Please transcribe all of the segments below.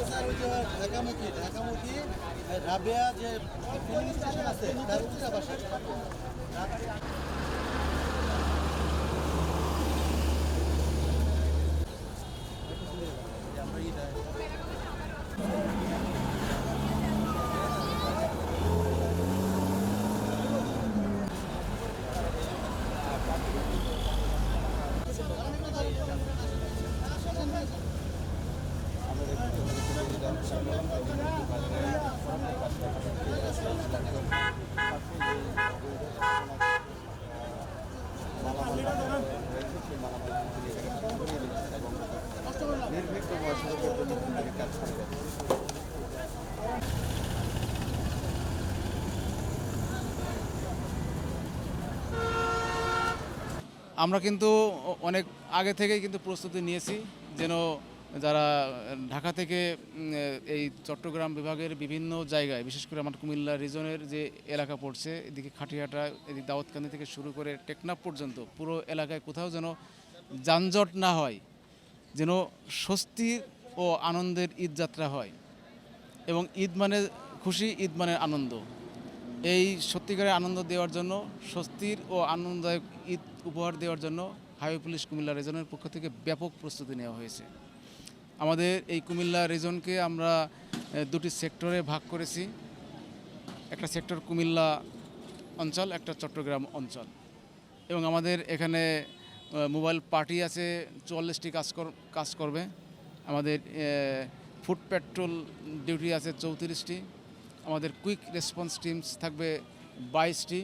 জি জি ঢাকামুখী রাবেয়া যে filling station আছে তার উত্তরা আমরা কিন্তু অনেক আগে থেকেই কিন্তু প্রস্তুতি নিয়েছি যেন যারা ঢাকা থেকে এই চট্টগ্রাম বিভাগের বিভিন্ন জায়গায়, বিশেষ করে আমার কুমিল্লা রিজনের যে এলাকা পড়ছে, এদিকে খাটিয়াটা, এদিকে দাউদকান্দি থেকে শুরু করে টেকনাফ পর্যন্ত, পুরো এলাকায় কোথাও যেন যানজট না হয়, যেন স্বস্তির ও আনন্দের ঈদ যাত্রা হয়। এবং ঈদ মানে খুশি, ঈদ মানে আনন্দ। এই সত্যিকারের আনন্দ দেওয়ার জন্য, স্বস্তির ও আনন্দদায়ক ঈদ উপহার দেওয়ার জন্য হাইওয়ে পুলিশ কুমিল্লা রিজনের পক্ষ থেকে ব্যাপক প্রস্তুতি নেওয়া হয়েছে। আমাদের এই কুমিল্লা রিজনকে আমরা দুটি সেক্টরে ভাগ করেছি। একটা সেক্টর কুমিল্লা অঞ্চল, একটা চট্টগ্রাম অঞ্চল। এবং আমাদের এখানে মোবাইল পার্টি আছে, চুয়াল্লিশটি কাজ কাজ করবে। আমাদের ফুড পেট্রোল ডিউটি আছে, চৌত্রিশটি। আমাদের কুইক রেসপন্স টিমস থাকবে বাইশটি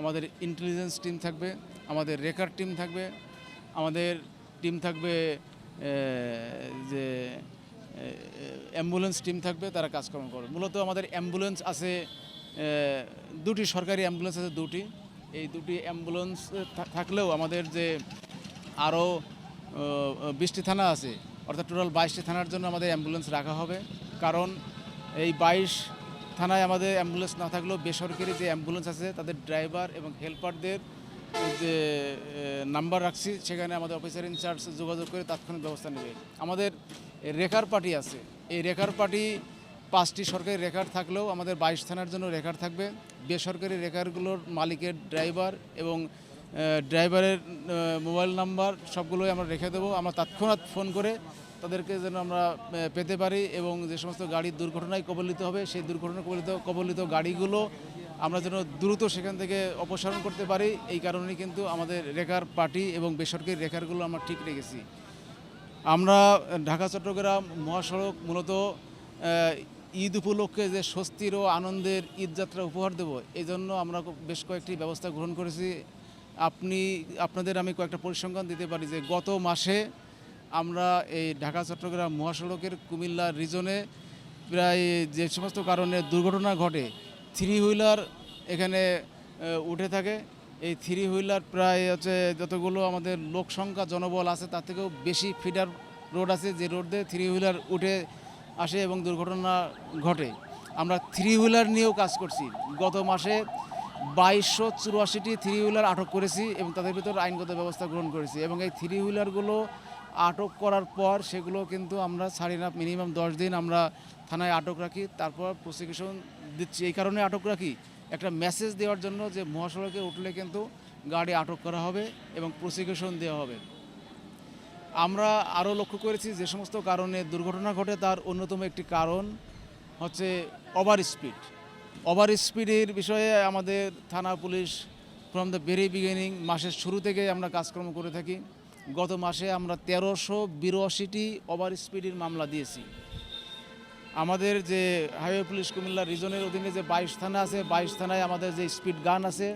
আমাদের ইন্টেলিজেন্স টিম থাকবে, আমাদের রেকার টিম থাকবে, আমাদের টিম থাকবে যে অ্যাম্বুলেন্স টিম থাকবে, তারা কাজকর্ম করবে। মূলত আমাদের অ্যাম্বুলেন্স আছে দুটি সরকারি অ্যাম্বুলেন্স আছে দুটি। এই দুটি অ্যাম্বুলেন্স থাকলেও আমাদের যে আরও বিশটি থানা আছে, অর্থাৎ টোটাল বাইশটি থানার জন্য আমাদের অ্যাম্বুলেন্স রাখা হবে। কারণ এই বাইশ থানায় আমাদের অ্যাম্বুলেন্স না থাকলেও বেসরকারি যে অ্যাম্বুলেন্স আছে, তাদের ড্রাইভার এবং হেল্পারদের যে নাম্বার রাখছি, সেখানে আমাদের অফিসার ইনচার্জ যোগাযোগ করে তাৎক্ষণিক ব্যবস্থা নেবে। আমাদের রেকার পার্টি আছে। এই রেকার পার্টি পাঁচটি সরকারি রেকার থাকলেও আমাদের বাইশ থানার জন্য রেকার থাকবে। বেসরকারি রেকারগুলোর মালিকের ড্রাইভার এবং ড্রাইভারের মোবাইল নাম্বার সবগুলোই আমরা রেখে দেবো। আমরা তৎক্ষণাৎ ফোন করে তাদেরকে যেন আমরা পেতে পারি এবং যে সমস্ত গাড়ি দুর্ঘটনায় কবলিত হবে, সেই দুর্ঘটনা কবলিত কবলিত গাড়িগুলো আমরা যেন দ্রুত সেখান থেকে অপসারণ করতে পারি। এই কারণেই কিন্তু আমাদের রেকার পার্টি এবং বেসরকারি রেকারগুলো আমরা ঠিক রেখেছি। আমরা ঢাকা, চট্টগ্রাম মহাসড়ক মূলত ঈদ উপলক্ষে যে স্বস্তির ও আনন্দের ঈদ যাত্রা উপহার দেব এই জন্য আমরা বেশ কয়েকটি ব্যবস্থা গ্রহণ করেছি। আপনি, আপনাদের আমি কয়েকটা পরিসংখ্যান দিতে পারি যে গত মাসে আমরা এই ঢাকা, চট্টগ্রাম মহাসড়কের কুমিল্লা রিজনে প্রায় যে সমস্ত কারণে দুর্ঘটনা ঘটে থ্রি হুইলার এখানে উঠে থাকে। এই থ্রি হুইলার প্রায় হচ্ছে যতগুলো আমাদের লোক সংখ্যা, জনবল আছে, তার থেকেও বেশি ফিডার রোড আছে, যে রোড দিয়ে থ্রি হুইলার উঠে আসে এবং দুর্ঘটনা ঘটে। আমরা থ্রি হুইলার নিয়েও কাজ করছি। গত মাসে বাইশশো চুরাশিটি থ্রি হুইলার আটক করেছি এবং তাদের ভিতর আইনগত ব্যবস্থা গ্রহণ করেছি এবং এই থ্রি হুইলারগুলো আটক করার পর সেগুলো কিন্তু আমরা ছাড়ি না। মিনিমাম দশ দিন আমরা থানায় আটক রাখি। তারপর প্রসিকিউশন দিচ্ছি। এই কারণে আটক রাখি। একটা মেসেজ দেওয়ার জন্য যে মহাসড়কে উঠলে কিন্তু গাড়ি আটক করা হবে এবং প্রসিকিউশন দেওয়া হবে। আমরা আরও লক্ষ্য করেছি যে সমস্ত কারণে দুর্ঘটনা ঘটে তার অন্যতম একটি কারণ হচ্ছে ওভার স্পিড ওভার স্পিডের বিষয়ে আমাদের থানা police from the very beginning মাসের শুরু থেকে আমরা কাজকর্ম করে থাকি। গত মাসে আমরা তেরোশো বিরাশিটি ওভার স্পিডের মামলা দিয়েছি। আমাদের যে হাইওয়ে পুলিশ কুমিল্লা রিজনের অধীনে যে বাইশ থানা আছে, বাইশ থানায় আমাদের যে স্পিড গান আছে,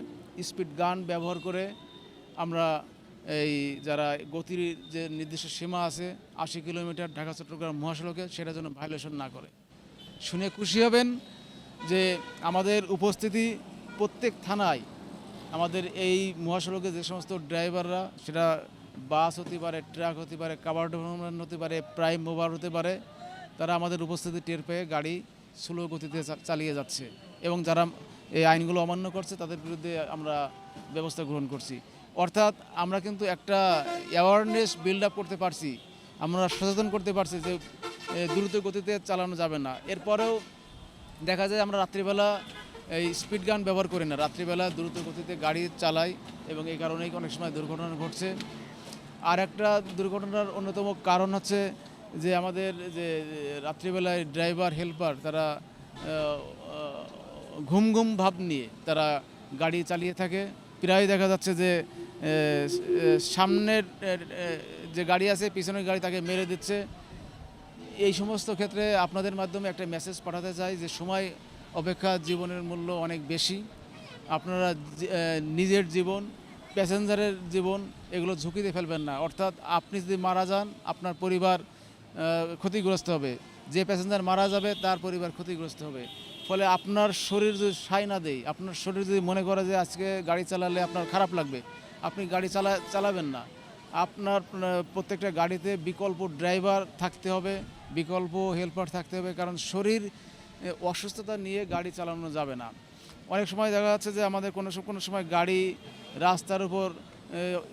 স্পিড গান ব্যবহার করে আমরা এই যারা গতির যে নির্দিষ্ট সীমা আছে, আশি কিলোমিটার ঢাকা, চট্টগ্রাম মহাসড়কে সেটা যেন ভায়োলেশন না করে। শুনে খুশি হবেন যে আমাদের উপস্থিতি প্রত্যেক থানায় আমাদের এই মহাসড়কে যে সমস্ত ড্রাইভাররা সেটা বাস হতে পারে, ট্রাক হতে পারে কাভার হতে পারে প্রাইম মোবার হতে পারে, তারা আমাদের উপস্থিতি টের পেয়ে গাড়ি স্লো গতিতে চালিয়ে যাচ্ছে এবং যারা এই আইনগুলো অমান্য করছে তাদের বিরুদ্ধে আমরা ব্যবস্থা গ্রহণ করছি। অর্থাৎ আমরা কিন্তু একটা অ্যাওয়ারনেস বিল্ড আপ করতে পারছি, আমরা সচেতন করতে পারছি যে দ্রুত গতিতে চালানো যাবে না। এরপরেও দেখা যায় আমরা রাত্রিবেলা এই স্পিড গান ব্যবহার করি না। রাত্রিবেলা দ্রুত গতিতে গাড়ি চালাই এবং এই কারণেই অনেক সময় দুর্ঘটনা ঘটছে। আর একটা দুর্ঘটনার অন্যতম কারণ হচ্ছে যে আমাদের যে রাত্রিবেলায় ড্রাইভার, হেল্পার তারা ঘুম ঘুম ভাব নিয়ে তারা গাড়ি চালিয়ে থাকে। প্রায় দেখা যাচ্ছে যে সামনের যে গাড়ি আছে, পিছনের গাড়ি তাকে মেরে দিচ্ছে। এই সমস্ত ক্ষেত্রে আপনাদের মাধ্যমে একটা মেসেজ পাঠাতে চাই যে, সময় অপেক্ষা জীবনের মূল্য অনেক বেশি। আপনারা নিজের জীবন প্যাসেঞ্জারের জীবন, এগুলো ঝুঁকিতে ফেলবেন না। অর্থাৎ আপনি যদি মারা যান, আপনার পরিবার ক্ষতিগ্রস্ত হবে। যে প্যাসেঞ্জার মারা যাবে, তার পরিবার ক্ষতিগ্রস্ত হবে। ফলে আপনার শরীর যদি সাই না দেয়, আপনার শরীর যদি মনে করে যে আজকে গাড়ি চালালে আপনার খারাপ লাগবে, আপনি গাড়ি চালা চালাবেন না। আপনার প্রত্যেকটা গাড়িতে বিকল্প ড্রাইভার থাকতে হবে, বিকল্প হেল্পার থাকতে হবে, কারণ শরীর অসুস্থতা নিয়ে গাড়ি চালানো যাবে না। অনেক সময় দেখা যাচ্ছে যে আমাদের কোনো কোনো সময় গাড়ি রাস্তার উপর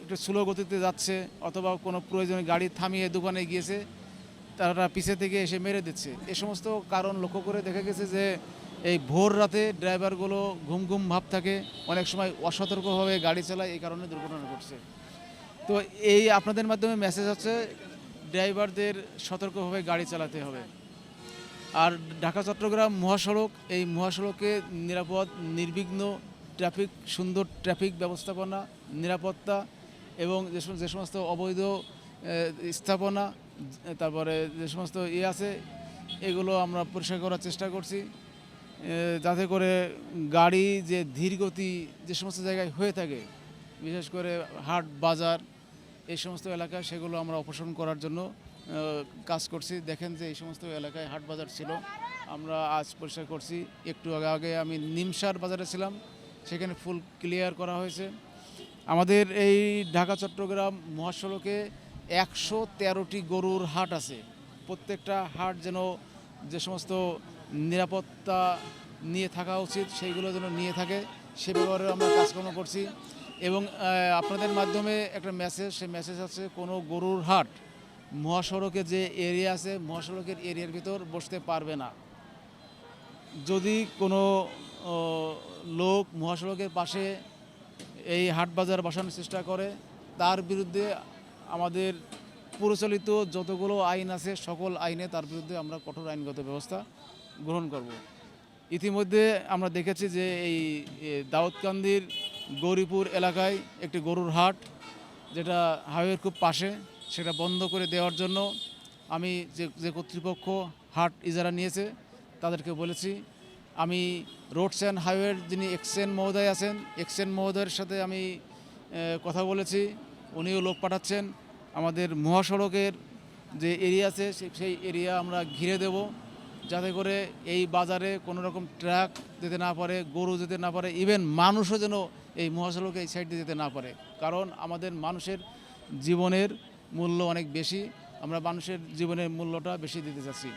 একটু স্লো গতিতে যাচ্ছে অথবা কোনো প্রয়োজনে গাড়ি থামিয়ে দোকানে গিয়েছে, তারা পিছে থেকে এসে মেরে দিচ্ছে। এ সমস্ত কারণ লক্ষ্য করে দেখা গেছে যে এই ভোর রাতে ড্রাইভারগুলো ঘুম ঘুম ভাব থাকে, অনেক সময় অসতর্কভাবে গাড়ি চালায়, এই কারণে দুর্ঘটনা ঘটছে। তো এই আপনাদের মাধ্যমে মেসেজ হচ্ছে ড্রাইভারদের সতর্কভাবে গাড়ি চালাতে হবে। আর ঢাকা, চট্টগ্রাম মহাসড়ক, এই মহাসড়কে নিরাপদ, নির্বিঘ্ন ট্রাফিক, সুন্দর ট্রাফিক ব্যবস্থাপনা, নিরাপত্তা এবং যে সমস্ত অবৈধ স্থাপনা তারপরে যে সমস্ত ইয়ে আছে, এগুলো আমরা পরিষ্কার করার চেষ্টা করছি। যাতে করে গাড়ি যে ধীরগতি যে সমস্ত জায়গায় হয়ে থাকে, বিশেষ করে হাট, বাজার, এই সমস্ত এলাকায় সেগুলো আমরা অপসারণ করার জন্য কাজ করছি। দেখেন যে এই সমস্ত এলাকায় হাট বাজার ছিল। আমরা আজ পরিষ্কার করছি। একটু আগে আগে আমি নিমসার বাজারে ছিলাম। সেখানে ফুল ক্লিয়ার করা হয়েছে। আমাদের এই ঢাকা, চট্টগ্রাম মহাসড়কে একশো তেরোটি গরুর হাট আছে। প্রত্যেকটা হাট যেন যে সমস্ত নিরাপত্তা নিয়ে থাকা উচিত, সেইগুলো যেন নিয়ে থাকে, সে ব্যাপারে আমরা কাজকর্ম করছি। এবং আপনাদের মাধ্যমে একটা মেসেজ সেই মেসেজ আছে, কোনো গরুর হাট মহাসড়কে যে এরিয়া আছে, মহাসড়কের এরিয়ার ভিতর বসতে পারবে না। যদি কোনো লোক মহাসড়কের পাশে এই হাট বাজার বসানোর চেষ্টা করে, তার বিরুদ্ধে আমাদের প্রচলিত যতগুলো আইন আছে, সকল আইনে তার বিরুদ্ধে আমরা কঠোর আইনগত ব্যবস্থা গ্রহণ করব। ইতিমধ্যে আমরা দেখেছি যে এই দাউদকান্দির গৌরীপুর এলাকায় একটি গরুর হাট, যেটা হাইওয়ের খুব পাশে। সেটা বন্ধ করে দেওয়ার জন্য আমি যে যে কর্তৃপক্ষ হাট ইজারা নিয়েছে, তাদেরকে বলেছি, আমি রোডস অ্যান্ড হাইওয়ের যিনি এক্সেন মহোদয় আছেন এক্সেন মহোদয়ের সাথে আমি কথা বলেছি, উনিও লোক পাঠাচ্ছেন। আমাদের মহাসড়কের যে এরিয়া আছে সেই এরিয়া আমরা ঘিরে দেব, যাতে করে এই বাজারে কোনো রকম ট্রাক যেতে না পারে, গরু যেতে না পারে, ইভেন মানুষও যেন এই মহাসড়কে এই সাইড দিয়ে যেতে না পারে। কারণ আমাদের মানুষের জীবনের মূল্য অনেক বেশি, আমরা মানুষের জীবনের মূল্যটা বেশি দিতে চাচ্ছি।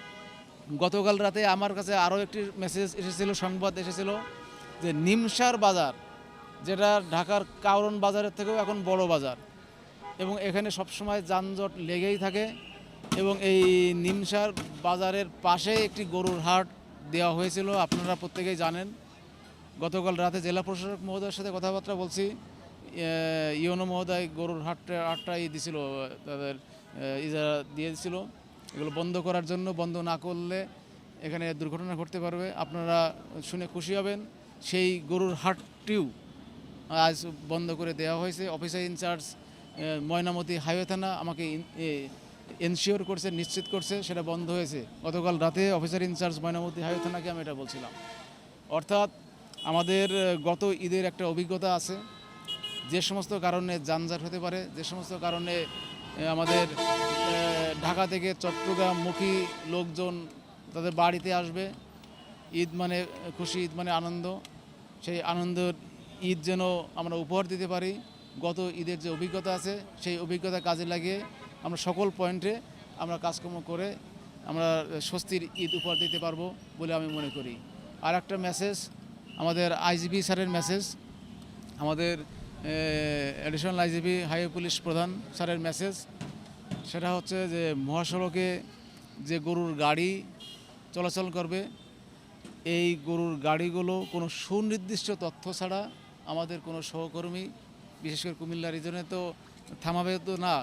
গতকাল রাতে আমার কাছে আরও একটি মেসেজ এসেছিল, সংবাদ এসেছিল যে নিমসার বাজার, যেটা ঢাকার কাউরন বাজারের থেকেও এখন বড় বাজার, এবং এখানে সবসময় যানজট লেগেই থাকে এবং এই নিমসার বাজারের পাশে একটি গরুর হাট দেওয়া হয়েছিল, আপনারা প্রত্যেকেই জানেন। গতকাল রাতে জেলা প্রশাসক মহোদয়ের সাথে কথাবার্তা বলছি এ, ইউনো মহোদয় গরুর হাটটা হাটটাই দিছিল তাদের ইজারা দিয়েছিল এগুলো বন্ধ করার জন্য বন্ধ না করলে এখানে দুর্ঘটনা ঘটতে পারবে। আপনারা শুনে খুশি হবেন সেই গরুর হাটটিও আজ বন্ধ করে দেওয়া হয়েছে। অফিসার ইনচার্জ ময়নামতি হাইওয়ে থানা আমাকে এনশিওর করছে নিশ্চিত করছে সেটা বন্ধ হয়েছে। গতকাল রাতে অফিসার ইনচার্জ ময়নামতি হাইওয়ে থানাকে আমি এটা বলছিলাম। অর্থাৎ আমাদের গত ঈদের একটা অভিজ্ঞতা আছে। যে সমস্ত কারণে যানজট হতে পারে, যে সমস্ত কারণে আমাদের ঢাকা থেকে চট্টগ্রামমুখী লোকজন তাদের বাড়িতে আসবে। ঈদ মানে খুশি, ঈদ মানে আনন্দ। সেই আনন্দের ঈদ যেন আমরা উপহার দিতে পারি। গত ঈদের যে অভিজ্ঞতা আছে, সেই অভিজ্ঞতা কাজে লাগিয়ে আমরা সকল পয়েন্টে আমরা কাজকর্ম করে আমরা স্বস্তির ঈদ উপহার দিতে পারব বলে আমি মনে করি। আর একটা মেসেজ আমাদের আইজিবি স্যারের মেসেজ আমাদের অ্যাডিশনাল আইজিবি হাইওয়ে পুলিশ প্রধান স্যারের মেসেজ সেটা হচ্ছে যে মহাসড়কে যে গরুর গাড়ি চলাচল করবে, এই গরুর গাড়িগুলো কোনো সুনির্দিষ্ট তথ্য ছাড়া আমাদের কোনো সহকর্মী, বিশেষ করে কুমিল্লা রিজনে তো থামাবে তো না।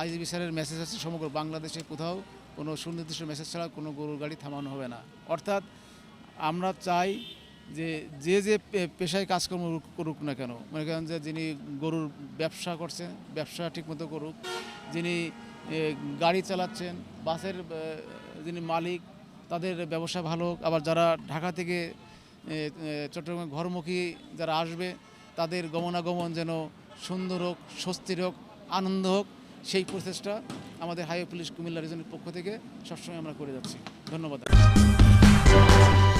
আইজিবি স্যারের মেসেজ আছে, সমগ্র বাংলাদেশে কোথাও কোনো সুনির্দিষ্ট মেসেজ ছাড়া কোনো গরুর গাড়ি থামানো হবে না। অর্থাৎ আমরা চাই যে যে যে পেশায় কাজকর্ম করুক- না কেন, মনে করেন যে যিনি গরুর ব্যবসা করছেন, ব্যবসা ঠিকমতো করুক, যিনি গাড়ি চালাচ্ছেন, বাসের যিনি মালিক, তাদের ব্যবসা ভালো হোক, আবার যারা ঢাকা থেকে চট্টগ্রামে ঘরমুখী যারা আসবে, তাদের গমনাগমন যেন সুন্দর হোক, স্বস্তির হোক, আনন্দ হোক, সেই প্রচেষ্টা আমাদের হাইওয়ে পুলিশ কুমিল্লা রিজনের পক্ষ থেকে সবসময় আমরা করে যাচ্ছি। ধন্যবাদ।